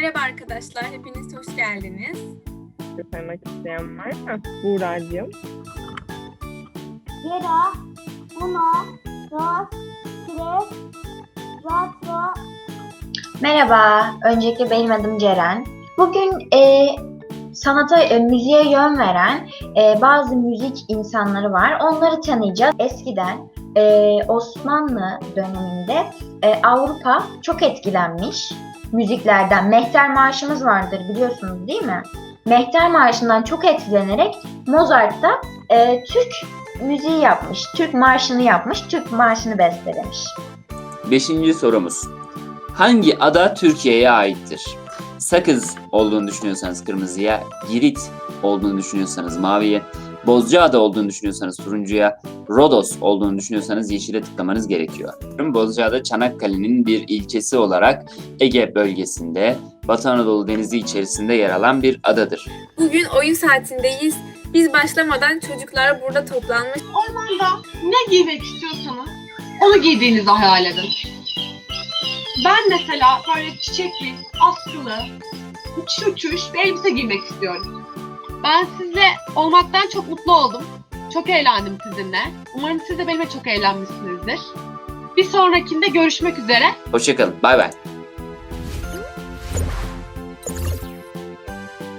Merhaba arkadaşlar, hepiniz hoş geldiniz. Saymak isteyen var mı? Buğra'cığım. Gera, Uno, Dos, Tres, Cuatro, Merhaba, öncelikle benim adım Ceren. Bugün e, sanata, e, müziğe yön veren e, bazı müzik insanları var. Onları tanıyacağız. Eskiden e, Osmanlı döneminde e, Avrupa çok etkilenmiş müziklerden. Mehter Marşımız vardır biliyorsunuz değil mi? Mehter Marşı'ndan çok etkilenerek Mozart da e, Türk müziği yapmış, Türk marşını yapmış, Türk marşını bestelemiş. Beşinci sorumuz. Hangi ada Türkiye'ye aittir? Sakız olduğunu düşünüyorsanız kırmızıya, Girit olduğunu düşünüyorsanız maviye, Bozcaada olduğunu düşünüyorsanız turuncuya, Rodos olduğunu düşünüyorsanız yeşile tıklamanız gerekiyor. Bozcaada Çanakkale'nin bir ilçesi olarak Ege bölgesinde Batı Anadolu Denizi içerisinde yer alan bir adadır. Bugün oyun saatindeyiz. Biz başlamadan çocuklar burada toplanmış. Ormanda ne giymek istiyorsanız onu giydiğinizi hayal edin. Ben mesela böyle çiçekli, askılı, uçuş uçuş bir elbise giymek istiyorum. Ben sizle olmaktan çok mutlu oldum. Çok eğlendim sizinle. Umarım siz de benimle çok eğlenmişsinizdir. Bir sonrakinde görüşmek üzere. Hoşçakalın, bay bay.